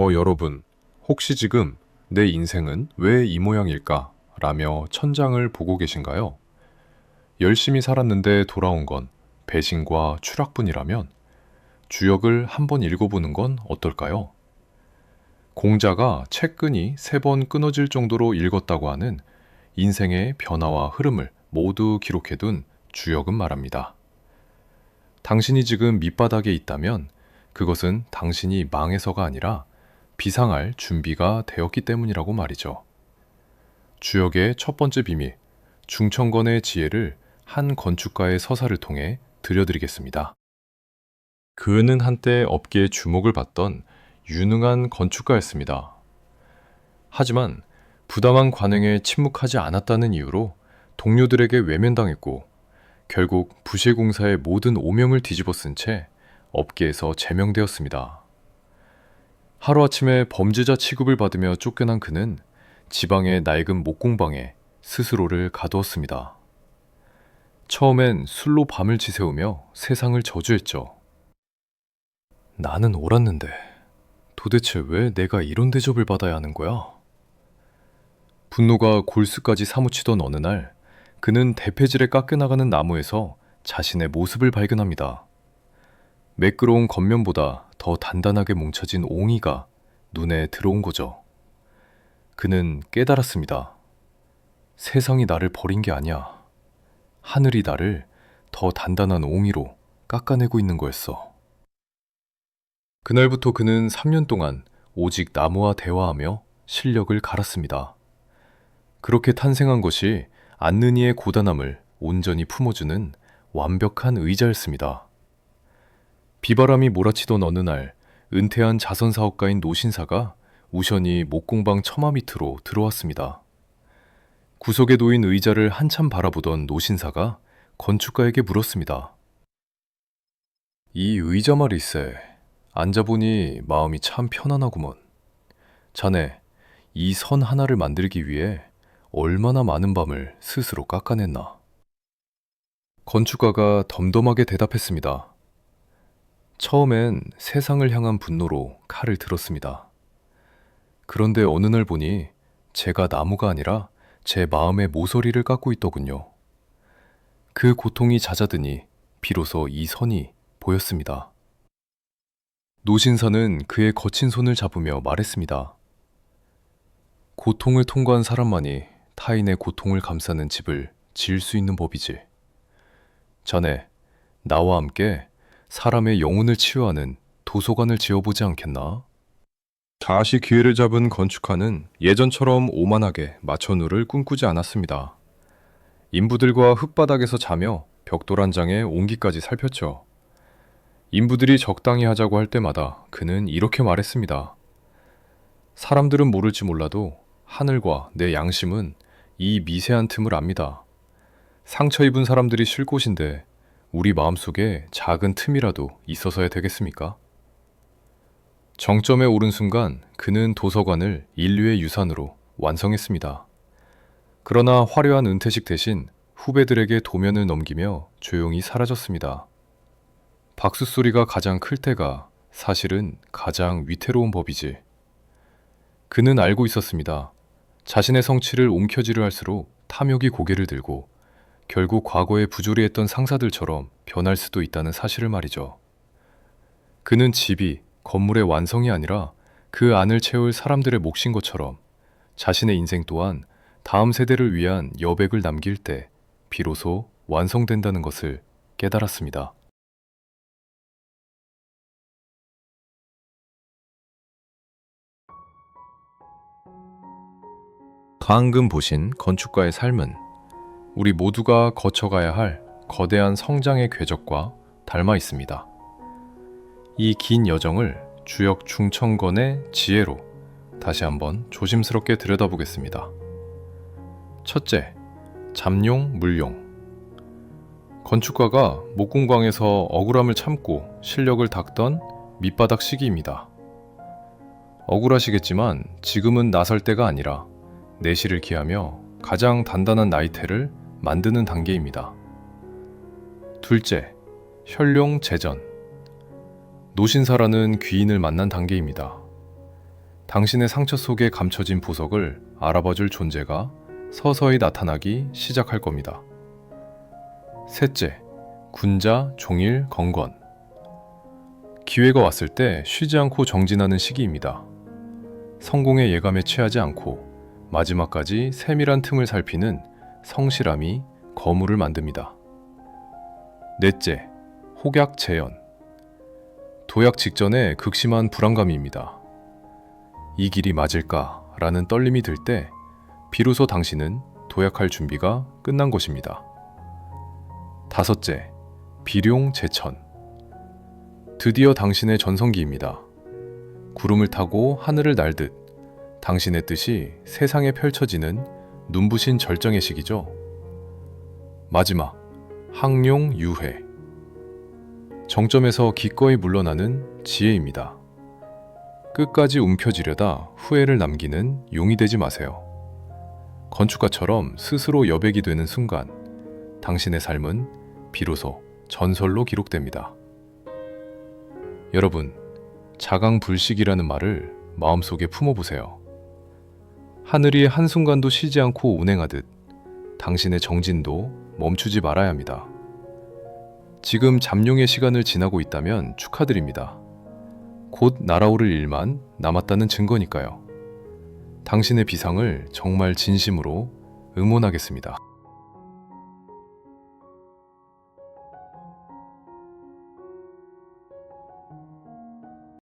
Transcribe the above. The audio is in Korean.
어, 여러분, 혹시 지금 내 인생은 왜 이 모양일까? 라며 천장을 보고 계신가요? 열심히 살았는데 돌아온 건 배신과 추락뿐이라면 주역을 한번 읽어보는 건 어떨까요? 공자가 책끈이 세 번 끊어질 정도로 읽었다고 하는 인생의 변화와 흐름을 모두 기록해둔 주역은 말합니다. 당신이 지금 밑바닥에 있다면 그것은 당신이 망해서가 아니라 비상할 준비가 되었기 때문이라고 말이죠. 주역의 첫 번째 비밀, 중천건의 지혜를 한 건축가의 서사를 통해 들려드리겠습니다. 그는 한때 업계의 주목을 받던 유능한 건축가였습니다. 하지만 부당한 관행에 침묵하지 않았다는 이유로 동료들에게 외면당했고 결국 부실공사의 모든 오명을 뒤집어 쓴 채 업계에서 제명되었습니다. 하루아침에 범죄자 취급을 받으며 쫓겨난 그는 지방의 낡은 목공방에 스스로를 가두었습니다. 처음엔 술로 밤을 지새우며 세상을 저주했죠. 나는 옳았는데 도대체 왜 내가 이런 대접을 받아야 하는 거야? 분노가 골수까지 사무치던 어느 날 그는 대패질에 깎여나가는 나무에서 자신의 모습을 발견합니다. 매끄러운 겉면보다 더 단단하게 뭉쳐진 옹이가 눈에 들어온 거죠. 그는 깨달았습니다. 세상이 나를 버린 게 아니야. 하늘이 나를 더 단단한 옹이로 깎아내고 있는 거였어. 그날부터 그는 3년 동안 오직 나무와 대화하며 실력을 갈았습니다. 그렇게 탄생한 것이 이의 고단함을 온전히 품어주는 완벽한 의자였습니다. 비바람이 몰아치던 어느 날 은퇴한 자선 사업가인 노신사가 우연히 목공방 처마 밑으로 들어왔습니다. 구석에 놓인 의자를 한참 바라보던 노신사가 건축가에게 물었습니다. 이 의자 말일세. 앉아보니 마음이 참 편안하구먼. 자네, 이 선 하나를 만들기 위해 얼마나 많은 밤을 스스로 깎아냈나. 건축가가 덤덤하게 대답했습니다. 처음엔 세상을 향한 분노로 칼을 들었습니다. 그런데 어느 날 보니 제가 나무가 아니라 제 마음의 모서리를 깎고 있더군요. 그 고통이 잦아드니 비로소 이 선이 보였습니다. 노신사는 그의 거친 손을 잡으며 말했습니다. 고통을 통과한 사람만이 타인의 고통을 감싸는 집을 지을 수 있는 법이지. 자네, 나와 함께 사람의 영혼을 치유하는 도서관을 지어보지 않겠나? 다시 기회를 잡은 건축가는 예전처럼 오만하게 마천루를 꿈꾸지 않았습니다. 인부들과 흙바닥에서 자며 벽돌 한 장에 옹기까지 살폈죠. 인부들이 적당히 하자고 할 때마다 그는 이렇게 말했습니다. 사람들은 모를지 몰라도 하늘과 내 양심은 이 미세한 틈을 압니다. 상처 입은 사람들이 쉴 곳인데 우리 마음속에 작은 틈이라도 있어서야 되겠습니까? 정점에 오른 순간 그는 도서관을 인류의 유산으로 완성했습니다. 그러나 화려한 은퇴식 대신 후배들에게 도면을 넘기며 조용히 사라졌습니다. 박수 소리가 가장 클 때가 사실은 가장 위태로운 법이지. 그는 알고 있었습니다. 자신의 성취를 옮켜지려 할수록 탐욕이 고개를 들고 결국 과거에 부조리했던 상사들처럼 변할 수도 있다는 사실을 말이죠. 그는 집이 건물의 완성이 아니라 그 안을 채울 사람들의 몫인 것처럼 자신의 인생 또한 다음 세대를 위한 여백을 남길 때 비로소 완성된다는 것을 깨달았습니다. 방금 보신 건축가의 삶은 우리 모두가 거쳐가야 할 거대한 성장의 궤적과 닮아 있습니다. 이 긴 여정을 주역 중천건의 지혜로 다시 한번 조심스럽게 들여다보겠습니다. 첫째, 잠용, 물용. 건축가가 목공방에서 억울함을 참고 실력을 닦던 밑바닥 시기입니다. 억울하시겠지만 지금은 나설 때가 아니라 내실을 기하며 가장 단단한 나이테를 만드는 단계입니다. 둘째, 현룡 재전. 노신사라는 귀인을 만난 단계입니다. 당신의 상처 속에 감춰진 보석을 알아봐 줄 존재가 서서히 나타나기 시작할 겁니다. 셋째, 군자, 종일, 건건. 기회가 왔을 때 쉬지 않고 정진하는 시기입니다. 성공의 예감에 취하지 않고 마지막까지 세밀한 틈을 살피는 성실함이 거물을 만듭니다. 넷째, 혹약 재현. 도약 직전에 극심한 불안감입니다. 이 길이 맞을까? 라는 떨림이 들 때 비로소 당신은 도약할 준비가 끝난 것입니다. 다섯째, 비룡 제천. 드디어 당신의 전성기입니다. 구름을 타고 하늘을 날듯 당신의 뜻이 세상에 펼쳐지는 눈부신 절정의 시기죠. 마지막, 항룡 유회. 정점에서 기꺼이 물러나는 지혜입니다. 끝까지 움켜쥐려다 후회를 남기는 용이 되지 마세요. 건축가처럼 스스로 여백이 되는 순간, 당신의 삶은 비로소 전설로 기록됩니다. 여러분, 자강불식이라는 말을 마음속에 품어보세요. 하늘이 한순간도 쉬지 않고 운행하듯 당신의 정진도 멈추지 말아야 합니다. 지금 잠룡의 시간을 지나고 있다면 축하드립니다. 곧 날아오를 일만 남았다는 증거니까요. 당신의 비상을 정말 진심으로 응원하겠습니다.